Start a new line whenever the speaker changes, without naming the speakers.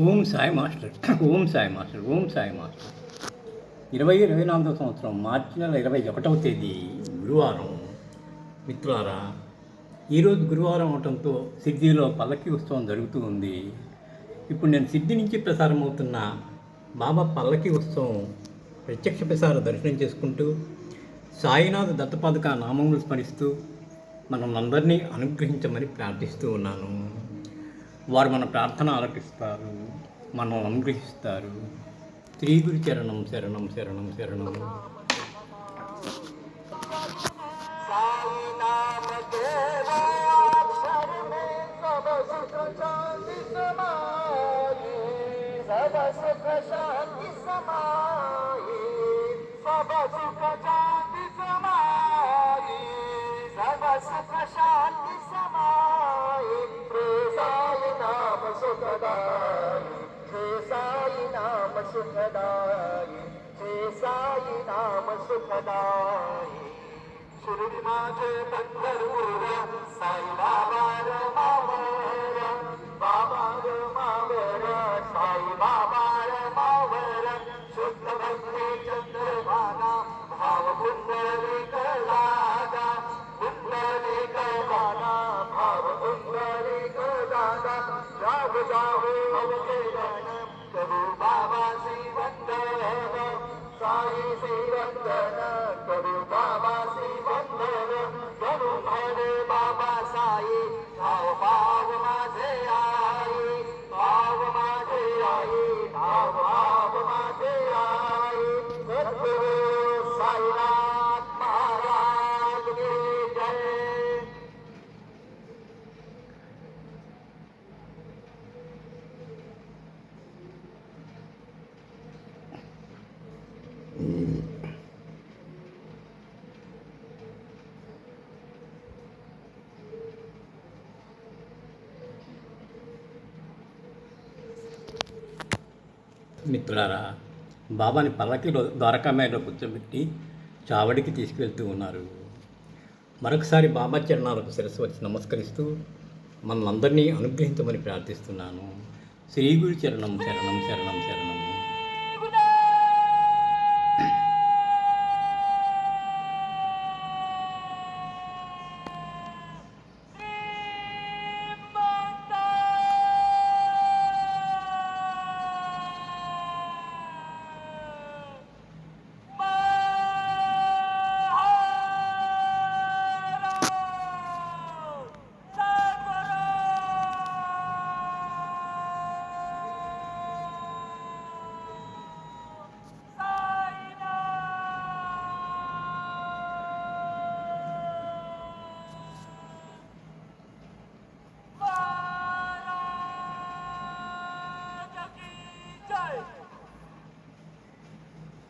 Om Sai master. Om Sai master Om Sai master. ఇరవై ఇరవై నాలుగో సంవత్సరం మార్చి నెల ఇరవై ఒకటవ తేదీ గురువారం. మిత్రులారా ఈరోజు గురువారం అవటంతో సిద్ధిలో పల్లకి ఉత్సవం జరుగుతూ ఉంది. ఇప్పుడు నేను సిద్ధి నుంచి ప్రసారం అవుతున్న బాబా పల్లకి ఉత్సవం ప్రత్యక్ష ప్రసార దర్శనం చేసుకుంటూ సాయినాథ్ దత్తపాదక నామములు స్మరిస్తూ మనం అనుగ్రహించమని ప్రార్థిస్తూ ఉన్నాను. వారు మన ప్రార్థన ఆలకిస్తారు మనల్ని అనుగ్రహిస్తారు. త్రిగురి చరణం శరణం శరణం శరణం.
సభ సుఖ శాంతి సమాయి సభ సుఖ శాంతి नाम सुखदाई साई नाम सुखदाई शिर्डी माझे पंढरपूर साई बाबा र मावर बाबा र मावर साई बाबा र मावर शुद्ध भक्ती चंद्रभागा भाव कुंडली कलागा कुंडली कलागा भाव कुंडली कलागा जाग जावे சாயி செய்வந்தனா
మిత్రులారా బాబాని పల్లకిలో ద్వారకామాయలో కూర్చోబెట్టి చావడికి తీసుకెళ్తూ ఉన్నారు. మరొకసారి బాబా చరణాలకు శిరస్సు వచ్చి నమస్కరిస్తూ మనందరినీ అనుగ్రహించమని ప్రార్థిస్తున్నాను. శ్రీ గురు చరణం శరణం శరణం శరణం